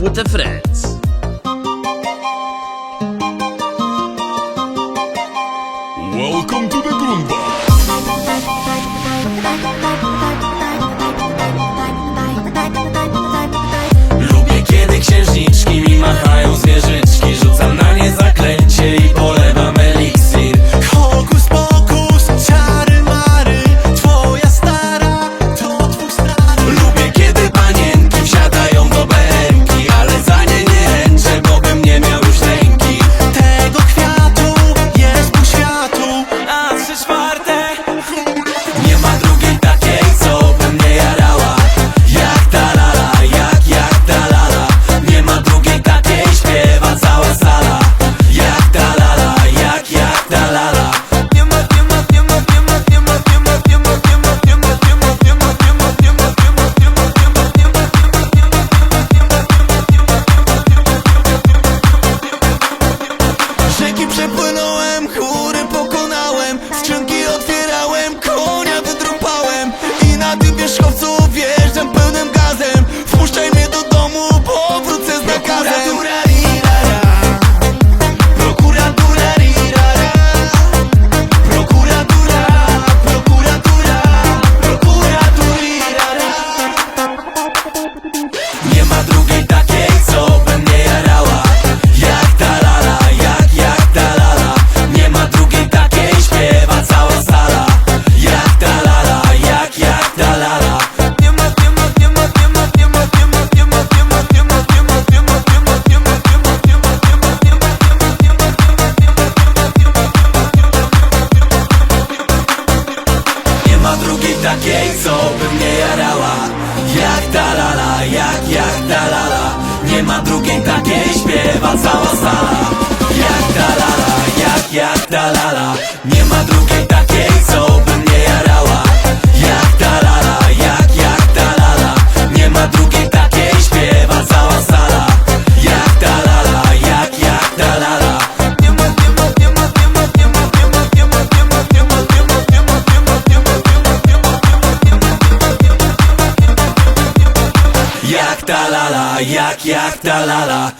with the friends. Welcome to the Grunwald. takiej, co by mnie jarała. Jak dalala, jak, jak dalala. Nie ma drugiej takiej, śpiewa cała sala. Jak dalala, jak, jak dalala. jak ta lala, jak jak ta lala